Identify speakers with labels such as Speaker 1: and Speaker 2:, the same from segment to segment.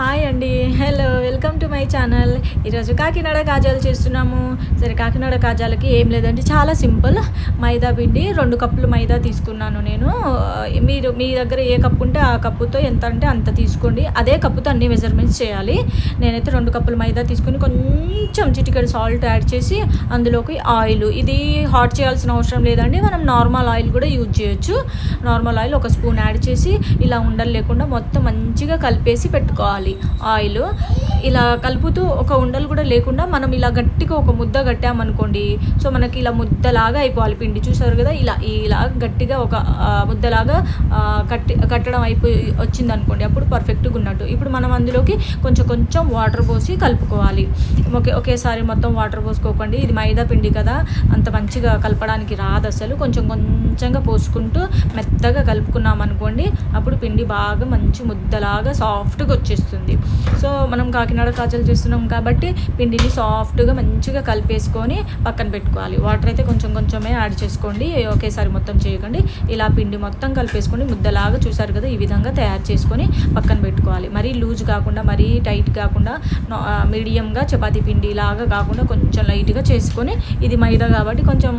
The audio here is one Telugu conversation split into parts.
Speaker 1: హాయ్ అండి hello welcome to my channel ఈరోజు కాకినాడ కాజాలు చేస్తున్నాము. సరే కాకినాడ కాజాలకి ఏం లేదండి. చాలా సింపుల్ మైదా పిండి. రెండు కప్పులు మైదా తీసుకున్నాను నేను. మీరు మీ దగ్గర ఏ కప్పు ఉంటే ఆ కప్పుతో ఎంత అంటే అంత తీసుకోండి. అదే కప్పుతో అన్ని మెజర్మెంట్స్ చేయాలి. నేనైతే రెండు కప్పులు మైదా తీసుకుని కొంచెం చిటికెడు సాల్ట్ యాడ్ చేసి అందులోకి ఆయిల్. ఇది హాట్ చేయాల్సిన అవసరం లేదండి. మనం నార్మల్ ఆయిల్ కూడా యూజ్ చేయొచ్చు. నార్మల్ ఆయిల్ ఒక స్పూన్ యాడ్ చేసి ఇలా ఉండలు లేకుండా మొత్తం మంచిగా కలిపేసి పెట్టుకోవాలి. ఆయిల్ ఇలా కలుపుతూ ఒక ఉండలు కూడా లేకుండా మనం ఇలా గట్టిగా ఒక ముద్ద కట్టామనుకోండి సో మనకి ఇలా ముద్దలాగా అయిపోవాలి. పిండి చూసారు కదా ఇలా ఇలా గట్టిగా ఒక ముద్దలాగా కట్టి కట్టడం అయిపోయి వచ్చింది అనుకోండి అప్పుడు పర్ఫెక్ట్గా ఉన్నట్టు ఇప్పుడు మనం అందులోకి కొంచెం కొంచెం వాటర్ పోసి కలుపుకోవాలి. ఒకే ఒకేసారి మొత్తం వాటర్ పోసుకోకండి. ఇది మైదా పిండి కదా అంత మంచిగా కలపడానికి రాదు అసలు. కొంచెం కొంచెంగా పోసుకుంటూ మెత్తగా కలుపుకున్నాం అనుకోండి అప్పుడు పిండి బాగా మంచి ముద్దలాగా సాఫ్ట్గా వచ్చేస్తుంది. సో మనం కాకినాడ కాజలు చేస్తున్నాం కాబట్టి పిండిని సాఫ్ట్గా మంచిగా కలిపేసుకొని పక్కన పెట్టుకోవాలి. వాటర్ అయితే కొంచెం కొంచెమే యాడ్ చేసుకోండి. ఒకేసారి మొత్తం చేయకండి. ఇలా పిండి మొత్తం కలిపేసుకొని ముద్దలాగా చూసారు కదా ఈ విధంగా తయారు చేసుకొని పక్కన పెట్టుకోవాలి. మరీ లూజ్ కాకుండా మరీ టైట్ కాకుండా నా- మీడియంగా చపాతీ పిండి లాగా కాకుండా కొంచెం లైట్గా చేసుకొని ఇది మైదా కాబట్టి కొంచెం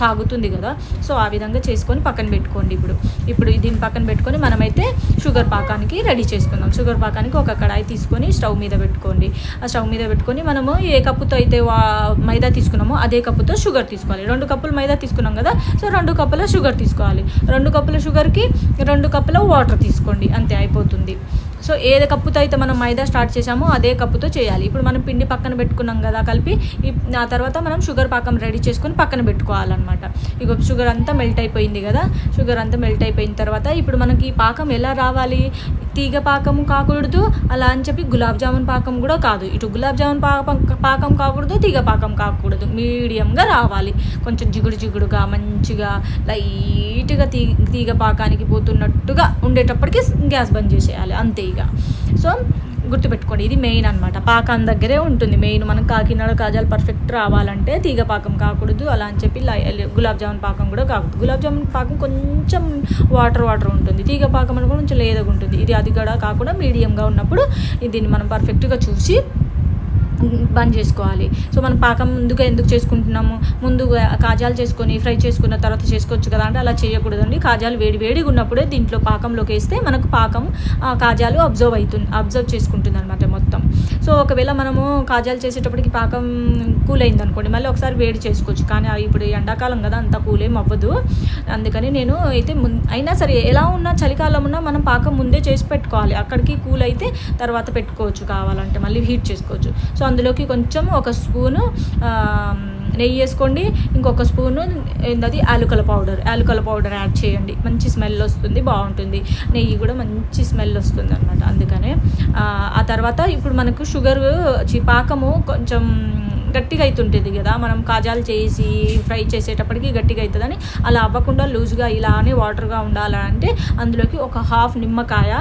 Speaker 1: సాగుతుంది కదా. సో ఆ విధంగా చేసుకొని పక్కన పెట్టుకోండి ఇప్పుడు. ఇప్పుడు దీన్ని పక్కన పెట్టుకొని మనమైతే షుగర్ పాకానికి రెడీ చేసుకుందాం. షుగర్ పాకానికి ఒక కడాయి తీసుకొని స్టవ్ మీద పెట్టుకోండి. ఆ స్టవ్ మీద పెట్టుకొని మనము ఏ కప్పుతో అయితే వా మైదా తీసుకున్నామో అదే కప్పుతో షుగర్ తీసుకోవాలి. రెండు కప్పులు మైదా తీసుకున్నాం కదా సో రెండు కప్పుల షుగర్ తీసుకోవాలి. రెండు కప్పుల షుగర్కి రెండు కప్పుల వాటర్ తీసుకోండి. అంతే అయిపోతుంది. సో ఏది కప్పుతో అయితే మనం మైదా స్టార్ట్ చేసామో అదే కప్పుతో చేయాలి. ఇప్పుడు మనం పిండి పక్కన పెట్టుకున్నాం కదా కలిపి ఆ తర్వాత మనం షుగర్ పాకం రెడీ చేసుకుని పక్కన పెట్టుకోవాలన్నమాట. ఇక షుగర్ అంతా మెల్ట్ అయిపోయింది కదా షుగర్ అంతా మెల్ట్ అయిపోయిన తర్వాత ఇప్పుడు మనకి ఈ పాకం ఎలా రావాలి? తీగ పాకము కాకూడదు. అలా అని చెప్పి గులాబ్ జామున్ పాకం కూడా కాదు. ఇటు గులాబ్ జామున్ పాకం పాకం కాకూడదు తీగ పాకం కాకూడదు. మీడియంగా రావాలి. కొంచెం జిగుడు జిగుడుగా మంచిగా లైట్గా తీ తీగ పాకానికి పోతున్నట్టుగా ఉండేటప్పటికి గ్యాస్ బంద్ చేసేయాలి. అంతే ఇక. సో గుర్తుపెట్టుకోండి. ఇది మెయిన్ అనమాట పాకం దగ్గరే ఉంటుంది. మెయిన్ మనం కాకినాడ కాజాలు పర్ఫెక్ట్ రావాలంటే తీగ పాకం కాకూడదు. అలా అని చెప్పి గులాబ్ జామున్ పాకం కూడా కాకూడదు. గులాబ్ జామున్ పాకం కొంచెం వాటర్ వాటర్ ఉంటుంది. తీగ పాకం అని కూడా కొంచెం లేదగా ఉంటుంది ఇది అది కూడా కాకుండా మీడియంగా ఉన్నప్పుడు దీన్ని మనం పర్ఫెక్ట్గా చూసి బంద్ చేసుకోవాలి. సో మనం పాకం ముందుగా ఎందుకు చేసుకుంటున్నాము? ముందుగా కాజాలు చేసుకొని ఫ్రై చేసుకున్న తర్వాత చేసుకోవచ్చు కదా అంటే అలా చేయకూడదండి. కాజాలు వేడి వేడిగా ఉన్నప్పుడే దీంట్లో పాకంలోకి వేస్తే మనకు పాకం ఆ కాజాలు అబ్జర్వ్ అవుతుంది అబ్జర్వ్ చేసుకుంటుంది అనమాట మొత్తం. సో ఒకవేళ మనము కాజాలు చేసేటప్పటికి పాకం కూల్ అయింది అనుకోండి మళ్ళీ ఒకసారి వేడి చేసుకోవచ్చు. కానీ ఇప్పుడు ఎండాకాలం కదా అంత కూలేం అవ్వదు. అందుకని నేను అయితే ముం అయినా సరే ఎలా ఉన్నా చలికాలం ఉన్నా మనం పాకం ముందే చేసి పెట్టుకోవాలి. అక్కడికి కూల్ అయితే తర్వాత పెట్టుకోవచ్చు కావాలంటే మళ్ళీ హీట్ చేసుకోవచ్చు. సో అందులోకి కొంచెం ఒక స్పూను నెయ్యి వేసుకోండి. ఇంకొక స్పూను ఏంటది యాలుకల పౌడర్. యాలుకల పౌడర్ యాడ్ చేయండి. మంచి స్మెల్ వస్తుంది బాగుంటుంది. నెయ్యి కూడా మంచి స్మెల్ వస్తుంది అనమాట అందుకనే తర్వాత ఇప్పుడు మనకు షుగర్ పాకము కొంచెం గట్టిగా అవుతుంటుంది కదా. మనం కాజాలు చేసి ఫ్రై చేసేటప్పటికి గట్టిగా అవుతుందని అలా అవ్వకుండా లూజ్గా ఇలానే వాటర్గా ఉండాలంటే అందులోకి ఒక హాఫ్ నిమ్మకాయ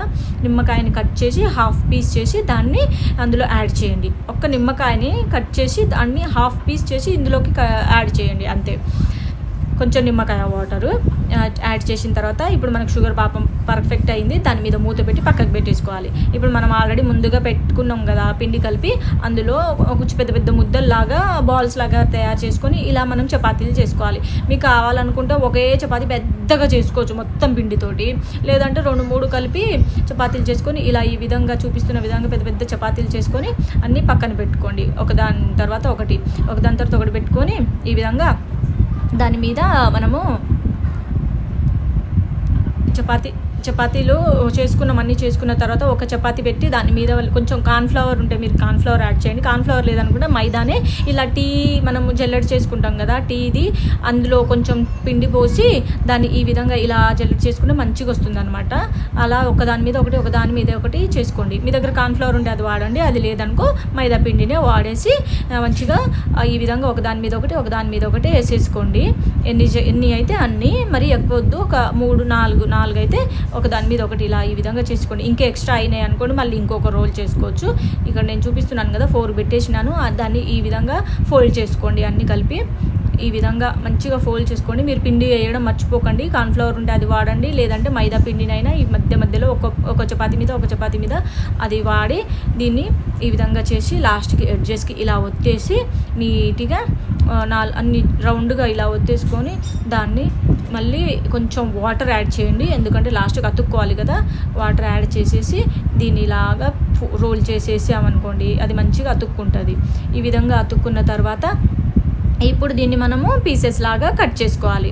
Speaker 1: నిమ్మకాయని కట్ చేసి హాఫ్ పీస్ చేసి దాన్ని అందులో యాడ్ చేయండి. ఒక్క నిమ్మకాయని కట్ చేసి దాన్ని హాఫ్ పీస్ చేసి ఇందులోకి యాడ్ చేయండి అంతే. కొంచెం నిమ్మకాయ వాటరు యాడ్ చేసిన తర్వాత ఇప్పుడు మనకు షుగర్ పాపం పర్ఫెక్ట్ అయింది దాని మీద మూత పెట్టి పక్కకు పెట్టేసుకోవాలి. ఇప్పుడు మనం ఆల్రెడీ ముందుగా పెట్టుకున్నాం కదా పిండి కలిపి అందులో కొంచెం పెద్ద పెద్ద ముద్దల్లాగా బాల్స్ లాగా తయారు చేసుకొని ఇలా మనం చపాతీలు చేసుకోవాలి. మీకు కావాలనుకుంటే ఒకే చపాతీ పెద్దగా చేసుకోవచ్చు మొత్తం పిండితోటి. లేదంటే రెండు మూడు కలిపి చపాతీలు చేసుకొని ఇలా ఈ విధంగా చూపిస్తున్న విధంగా పెద్ద పెద్ద చపాతీలు చేసుకొని అన్నీ పక్కన పెట్టుకోండి. ఒకదాని తర్వాత ఒకటి ఒకదాని తర్వాత ఒకటి పెట్టుకొని ఈ విధంగా దాని మీద మనము చపాతి చపాతీలు చేసుకున్నాం అన్నీ చేసుకున్న తర్వాత ఒక చపాతీ పెట్టి దాని మీద కొంచెం కార్న్ఫ్లవర్ ఉంటే మీరు కార్న్ఫ్లవర్ యాడ్ చేయండి. కార్న్ఫ్లవర్ లేదనుకుంటే మైదానే ఇలా టీ మనం జల్లెడ్ చేసుకుంటాం కదా టీది అందులో కొంచెం పిండి పోసి దాన్ని ఈ విధంగా ఇలా జల్లెడ్ చేసుకుంటే మంచిగా వస్తుంది అనమాట అలా ఒక దాని మీద ఒకటి ఒక దాని మీద ఒకటి చేసుకోండి. మీ దగ్గర కార్న్ఫ్లవర్ ఉంటే అది వాడండి అది లేదనుకో మైదా పిండినే వాడేసి మంచిగా ఈ విధంగా ఒక దాని మీద ఒకటి ఒక దాని మీద ఒకటి వేసేసుకోండి. ఎన్ని చే- ఎన్ని అయితే అన్ని మరి ఎక్కువ వద్దు. ఒక మూడు నాలుగు నాలుగు అయితే ఒక దాని మీద ఒకటి ఇలా ఈ విధంగా చేసుకోండి. ఇంకా ఎక్స్ట్రా అయినాయి అనుకోండి మళ్ళీ ఇంకొక రోల్ చేసుకోవచ్చు. ఇక్కడ నేను చూపిస్తున్నాను కదా ఫోర్ పెట్టేసినాను. దాన్ని ఈ విధంగా ఫోల్డ్ చేసుకోండి అన్నీ కలిపి. ఈ విధంగా మంచిగా ఫోల్డ్ చేసుకోండి. మీరు పిండి వేయడం మర్చిపోకండి. కార్న్ఫ్లవర్ ఉంటే అది వాడండి. లేదంటే మైదా పిండినైనా ఈ మధ్య మధ్యలో ఒక ఒక చపాతి మీద ఒక చపాతి మీద అది వాడి దీన్ని ఈ విధంగా చేసి లాస్ట్కి ఎడ్జెస్కి ఇలా వచ్చేసి నీట్గా నాల్ అన్ని రౌండ్గా ఇలా ఒత్తేసుకొని దాన్ని మళ్ళీ కొంచెం వాటర్ యాడ్ చేయండి. ఎందుకంటే లాస్ట్కి అతుక్కోవాలి కదా. వాటర్ యాడ్ చేసేసి దీన్ని ఇలాగా రోల్ చేసేసామనుకోండి అది మంచిగా అతుక్కుంటుంది. ఈ విధంగా అతుక్కున్న తర్వాత ఇప్పుడు దీన్ని మనము పీసెస్ లాగా కట్ చేసుకోవాలి.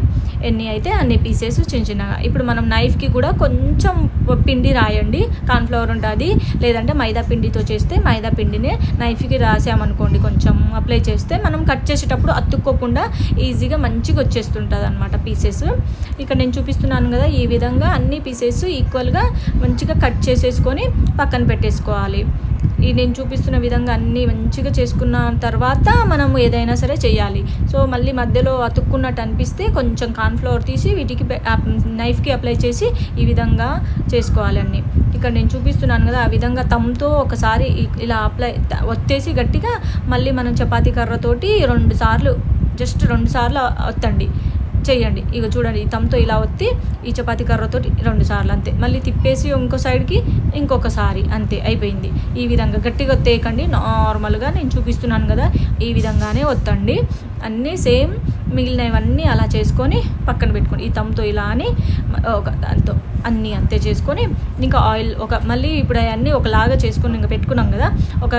Speaker 1: ఎన్ని అయితే అన్ని పీసెస్ చిన్న చిన్నగా. ఇప్పుడు మనం నైఫ్కి కూడా కొంచెం పిండి రాయండి. కార్న్ఫ్లవర్ ఉంటుంది. లేదంటే మైదా పిండితో చేస్తే మైదా పిండిని నైఫ్కి రాసామనుకోండి కొంచెం అప్లై చేస్తే మనం కట్ చేసేటప్పుడు అతుక్కోకుండా ఈజీగా మంచిగా వచ్చేస్తుంటుంది అనమాట పీసెస్ ఇక్కడ నేను చూపిస్తున్నాను కదా ఈ విధంగా అన్ని పీసెస్ ఈక్వల్గా మంచిగా కట్ చేసేసుకొని పక్కన పెట్టేసుకోవాలి. ఈ నేను చూపిస్తున్న విధంగా అన్నీ మంచిగా చేసుకున్న తర్వాత మనం ఏదైనా సరే చేయాలి. సో మళ్ళీ మధ్యలో అతుక్కున్నట్టు అనిపిస్తే కొంచెం కార్న్ఫ్లవర్ తీసి వీటికి నైఫ్కి అప్లై చేసి ఈ విధంగా చేసుకోవాలన్ని. ఇక్కడ నేను చూపిస్తున్నాను కదా ఆ విధంగా తమ్తో ఒకసారి ఇలా అప్లై ఒత్తేసి గట్టిగా మళ్ళీ మనం చపాతీ కర్రతోటి రెండు సార్లు జస్ట్ రెండు సార్లు ఒత్తండి. చేయండి ఇక చూడండి ఈ తమ్తో ఇలా ఒత్తి ఈ చపాతీ కర్రతో రెండు సార్లు అంతే. మళ్ళీ తిప్పేసి ఇంకో సైడ్కి ఇంకొకసారి అంతే అయిపోయింది. ఈ విధంగా గట్టిగా ఒత్తేయకండి. నార్మల్గా నేను చూపిస్తున్నాను కదా ఈ విధంగానే ఒత్తండి. అన్నీ సేమ్ మిగిలినవన్నీ అలా చేసుకొని పక్కన పెట్టుకోండి. ఈ తమ్తో ఇలా అని ఒక దాంతో అన్నీ అంతే చేసుకొని ఇంకా ఆయిల్ ఒక మళ్ళీ ఇప్పుడు అవన్నీ ఒకలాగా చేసుకొని ఇంకా పెట్టుకున్నాం కదా ఒక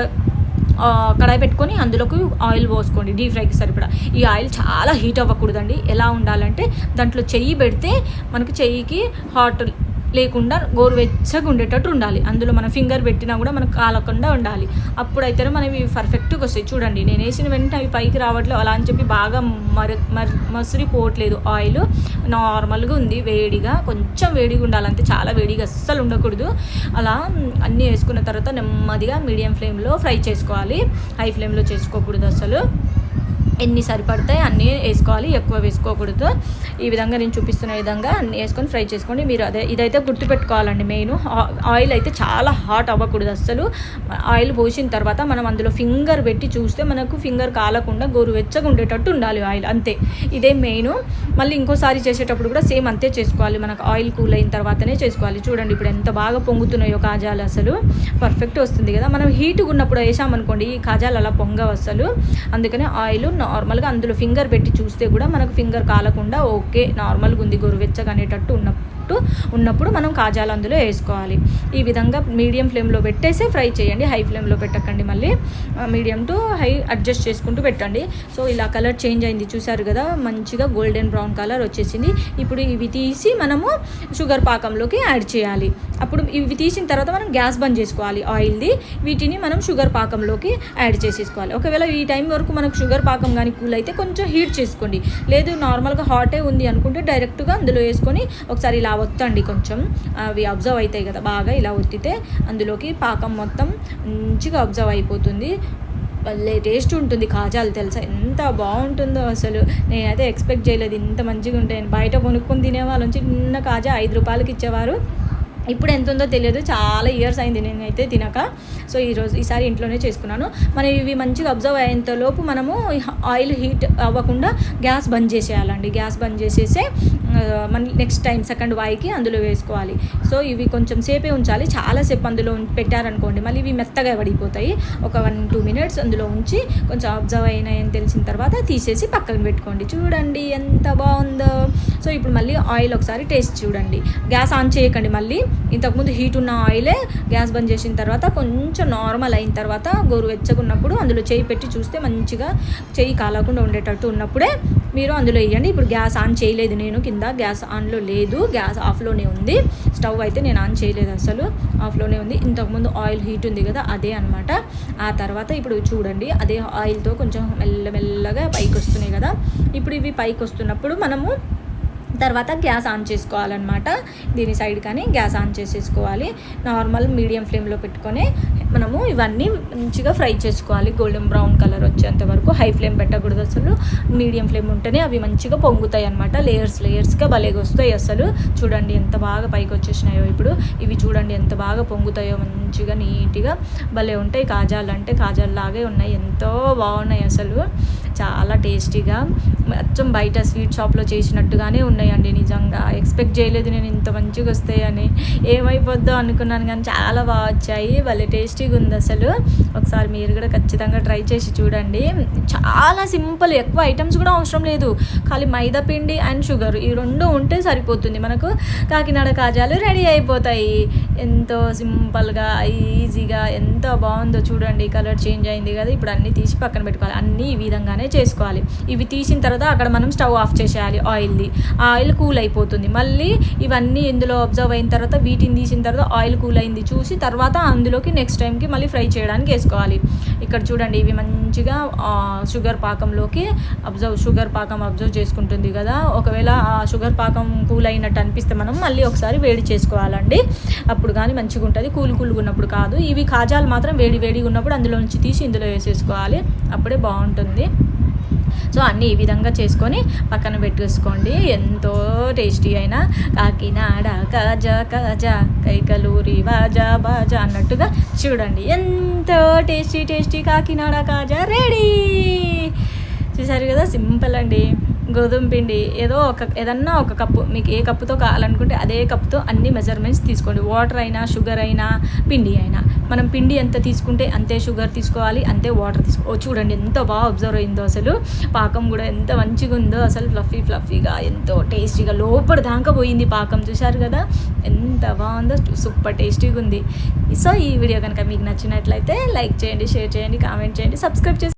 Speaker 1: కడాయి పెట్టుకొని అందులోకి ఆయిల్ పోసుకోండి డీప్ ఫ్రైకి సరిపడా. ఈ ఆయిల్ చాలా హీట్ అవ్వకూడదండి. ఎలా ఉండాలంటే దాంట్లో చెయ్యి పెడితే మనకు చెయ్యికి హాట్ లేకుండా గోరువెచ్చగా ఉండేటట్టు ఉండాలి. అందులో మన ఫింగర్ పెట్టినా కూడా మనకు కాలకుండా ఉండాలి. అప్పుడైతేనే మనవి పర్ఫెక్ట్గా వస్తాయి. చూడండి నేను వేసిన వెంటనే అవి పైకి రావట్లేదు. అలా అని చెప్పి బాగా మర మసిరి పోవట్లేదు ఆయిల్ నార్మల్గా ఉంది. వేడిగా కొంచెం వేడిగా ఉండాలంటే చాలా వేడిగా అస్సలు ఉండకూడదు. అలా అన్నీ వేసుకున్న తర్వాత నెమ్మదిగా మీడియం ఫ్లేమ్లో ఫ్రై చేసుకోవాలి. హై ఫ్లేమ్లో చేసుకోకూడదు అసలు ఎన్ని సరిపడతాయి అన్నీ వేసుకోవాలి ఎక్కువ వేసుకోకూడదు. ఈ విధంగా నేను చూపిస్తున్న విధంగా అన్ని వేసుకొని ఫ్రై చేసుకోండి. మీరు అదే ఇదైతే గుర్తుపెట్టుకోవాలండి మెయిన్ ఆయిల్ అయితే చాలా హాట్ అవ్వకూడదు అస్సలు. ఆయిల్ పోసిన తర్వాత మనం అందులో ఫింగర్ పెట్టి చూస్తే మనకు ఫింగర్ కాలకుండా గోరువెచ్చగా ఉండేటట్టు ఉండాలి ఆయిల్ అంతే. ఇదే మెయిన్ మళ్ళీ ఇంకోసారి చేసేటప్పుడు కూడా సేమ్ అంతే చేసుకోవాలి. మనకు ఆయిల్ కూల్ అయిన తర్వాతనే చేసుకోవాలి. చూడండి ఇప్పుడు ఎంత బాగా పొంగుతున్నాయో కాజాలు అసలు. పర్ఫెక్ట్ వస్తుంది కదా. మనం హీట్గా ఉన్నప్పుడు వేసామనుకోండి ఈ కాజాలు అలా పొంగవు అసలు అందుకనే ఆయిల్ నార్మల్గా అందులో ఫింగర్ పెట్టి చూస్తే కూడా మనకు ఫింగర్ కాలకుండా ఓకే నార్మల్గా ఉంది గోరువెచ్చగా అనేటట్టు ఉన్న ఉన్నప్పుడు ఉన్నప్పుడు మనం కాజాలు అందులో వేసుకోవాలి. ఈ విధంగా మీడియం ఫ్లేమ్లో పెట్టేసి ఫ్రై చేయండి. హై ఫ్లేమ్లో పెట్టకండి మళ్ళీ. మీడియం టు హై అడ్జస్ట్ చేసుకుంటూ పెట్టండి. సో ఇలా కలర్ చేంజ్ అయింది. చూసారు కదా మంచిగా గోల్డెన్ బ్రౌన్ కలర్ వచ్చేసింది. ఇప్పుడు ఇవి తీసి మనము షుగర్ పాకంలోకి యాడ్ చేయాలి. అప్పుడు ఇవి తీసిన తర్వాత మనం గ్యాస్ బంద్ చేసుకోవాలి. ఆయిల్ది వీటిని మనం షుగర్ పాకంలోకి యాడ్ చేసేసుకోవాలి. ఒకవేళ ఈ టైం వరకు మనకు షుగర్ పాకం కానీ కూల్ అయితే కొంచెం హీట్ చేసుకోండి. లేదు నార్మల్గా హాటే ఉంది అనుకుంటే డైరెక్ట్గా అందులో వేసుకొని ఒకసారి ఇలా ఒత్తండి కొంచెం. అవి అబ్జర్వ్ అవుతాయి కదా బాగా ఇలా ఒత్తితే అందులోకి పాకం మొత్తం మంచిగా అబ్జర్వ్ అయిపోతుంది. భలే టేస్ట్ ఉంటుంది కాజాలు తెలుసా? ఎంత బాగుంటుందో అసలు. నేనైతే ఎక్స్పెక్ట్ చేయలేదు ఇంత మంచిగా ఉంటాయని బయట కొనుక్కొని తినేవాళ్ళ. చిన్న కాజా ఐదు రూపాయలకి ఇచ్చేవారు. ఇప్పుడు ఎంత ఉందో తెలియదు. చాలా ఇయర్స్ అయింది నేనైతే తినక. సో ఈరోజు ఈసారి ఇంట్లోనే చేసుకున్నాను. మనం ఇవి మంచిగా అబ్జర్వ్ అయ్యేంతలోపు మనము ఆయిల్ హీట్ అవ్వకుండా గ్యాస్ బంద్ చేసేయాలండి. గ్యాస్ బంద్ చేసేసి మన నెక్స్ట్ టైం సెకండ్ వాయికి అందులో వేసుకోవాలి. సో ఇవి కొంచెం సేపే ఉంచాలి. చాలాసేపు అందులో పెట్టారనుకోండి మళ్ళీ ఇవి మెత్తగా పడిపోతాయి. ఒక వన్ టూ మినిట్స్ అందులో ఉంచి కొంచెం అబ్జర్వ్ అయినాయని తెలిసిన తర్వాత తీసేసి పక్కన పెట్టుకోండి. చూడండి ఎంత బాగుందో. సో ఇప్పుడు మళ్ళీ ఆయిల్ ఒకసారి టేస్ట్ చూడండి. గ్యాస్ ఆన్ చేయకండి మళ్ళీ. ఇంతకుముందు హీట్ ఉన్న ఆయిలే గ్యాస్ బంద్ చేసిన తర్వాత కొంచెం నార్మల్ అయిన తర్వాత గోరు వెచ్చగున్నప్పుడు అందులో చేయి పెట్టి చూస్తే మంచిగా చేయి కాలకుండా ఉండేటట్టు ఉన్నప్పుడే మీరు అందులో వేయండి. ఇప్పుడు గ్యాస్ ఆన్ చేయలేదు నేను కింద గ్యాస్ ఆన్లో లేదు గ్యాస్ ఆఫ్లోనే ఉంది. స్టవ్ అయితే నేను ఆన్ చేయలేదు అసలు ఆఫ్లోనే ఉంది. ఇంతకుముందు ఆయిల్ హీట్ ఉంది కదా అదే అనమాట ఆ తర్వాత ఇప్పుడు చూడండి అదే ఆయిల్తో కొంచెం మెల్లమెల్లగా పైకి వస్తున్నాయి కదా. ఇప్పుడు ఇవి పైకి వస్తున్నప్పుడు మనము తర్వాత గ్యాస్ ఆన్ చేసుకోవాలన్నమాట. దీని సైడ్ కానీ గ్యాస్ ఆన్ చేసేసుకోవాలి. నార్మల్ మీడియం ఫ్లేమ్లో పెట్టుకొని మనము ఇవన్నీ మంచిగా ఫ్రై చేసుకోవాలి. గోల్డెన్ బ్రౌన్ కలర్ వచ్చేంత వరకు హై ఫ్లేమ్ పెట్టకూడదు అసలు. మీడియం ఫ్లేమ్ ఉంటేనే అవి మంచిగా పొంగుతాయి అనమాట లేయర్స్ లేయర్స్గా భలేగా వస్తాయి అసలు. చూడండి ఎంత బాగా పైకి వచ్చేసినాయో ఇప్పుడు. ఇవి చూడండి ఎంత బాగా పొంగుతాయో మంచిగా నీట్గా భలే ఉంటాయి. కాజాలు అంటే కాజాలు లాగే ఉన్నాయి. ఎంతో బాగున్నాయి అసలు. చాలా టేస్టీగా మొత్తం బయట స్వీట్ షాప్లో చేసినట్టుగానే ఉన్నాయండి నిజంగా. ఎక్స్పెక్ట్ చేయలేదు నేను ఇంత మంచిగా వస్తాయని. ఏమైపోద్దో అనుకున్నాను కానీ చాలా బాగా వచ్చాయి. భలే టేస్టీగా ఉంది అసలు. ఒకసారి మీరు కూడా ఖచ్చితంగా ట్రై చేసి చూడండి. చాలా సింపుల్ ఎక్కువ ఐటమ్స్ కూడా అవసరం లేదు. ఖాళీ మైదా పిండి అండ్ షుగర్ ఈ రెండు ఉంటే సరిపోతుంది మనకు. కాకినాడ కాజాలు రెడీ అయిపోతాయి. ఎంతో సింపుల్గా ఈజీగా ఎంత బాగుందో చూడండి. కలర్ చేంజ్ అయింది కదా ఇప్పుడు అన్నీ తీసి పక్కన పెట్టుకోవాలి. అన్నీ ఈ విధంగానే చేసుకోవాలి. ఇవి తీసిన తర్వాత అక్కడ మనం స్టవ్ ఆఫ్ చేసేయాలి ఆయిల్ది ఆయిల్ కూల్ అయిపోతుంది. మళ్ళీ ఇవన్నీ ఇందులో అబ్జర్వ్ అయిన తర్వాత వీటిని తీసిన తర్వాత ఆయిల్ కూల్ అయింది చూసి తర్వాత అందులోకి నెక్స్ట్ టైంకి మళ్ళీ ఫ్రై చేయడానికి వేసుకోవాలి. ఇక్కడ చూడండి ఇవి మంచిగా షుగర్ పాకంలోకి అబ్జర్వ్ షుగర్ పాకం అబ్జర్వ్ చేసుకుంటుంది కదా. ఒకవేళ ఆ షుగర్ పాకం కూల్ అయినట్టు అనిపిస్తే మనం మళ్ళీ ఒకసారి వేడి చేసుకోవాలండి. అప్పుడు కానీ మంచిగా ఉంటుంది. కూల్ కూల్గా ఉన్నప్పుడు కాదు. ఇవి కాజాలు మాత్రం వేడి వేడిగా ఉన్నప్పుడు అందులో నుంచి తీసి ఇందులో వేసేసుకోవాలి. అప్పుడే బాగుంటుంది. సో అన్నీ ఈ విధంగా చేసుకొని పక్కన పెట్టేసుకోండి. ఎంతో టేస్టీ అయిన కాకినాడ కాజా కాజా కైకలూరి బాజా బాజా అన్నట్టుగా చూడండి. ఎంతో tasty tasty Kakinada kaja ready. చూసారు కదా? సింపుల్ అండి. గోధుమ పిండి ఏదో ఒక ఏదన్నా ఒక కప్పు మీకు ఏ కప్పుతో కావాలనుకుంటే అదే కప్పుతో అన్ని మెజర్మెంట్స్ తీసుకోండి. వాటర్ అయినా షుగర్ అయినా పిండి అయినా. మనం పిండి ఎంత తీసుకుంటే అంతే షుగర్ తీసుకోవాలి అంతే వాటర్ తీసుకో చూడండి ఎంత బాగా అబ్జర్వ్ అయిందో అసలు. పాకం కూడా ఎంత మంచిగా ఉందో అసలు ఫ్లఫీ ఫ్లఫీగా ఎంతో టేస్టీగా లోపల దాకా పోయింది పాకం. చూశారు కదా? ఎంత బాగుందో సూపర్ టేస్టీగా ఉంది. సో ఈ వీడియో కనుక మీకు నచ్చినట్లయితే లైక్ చేయండి షేర్ చేయండి కామెంట్ చేయండి సబ్స్క్రైబ్ చేసి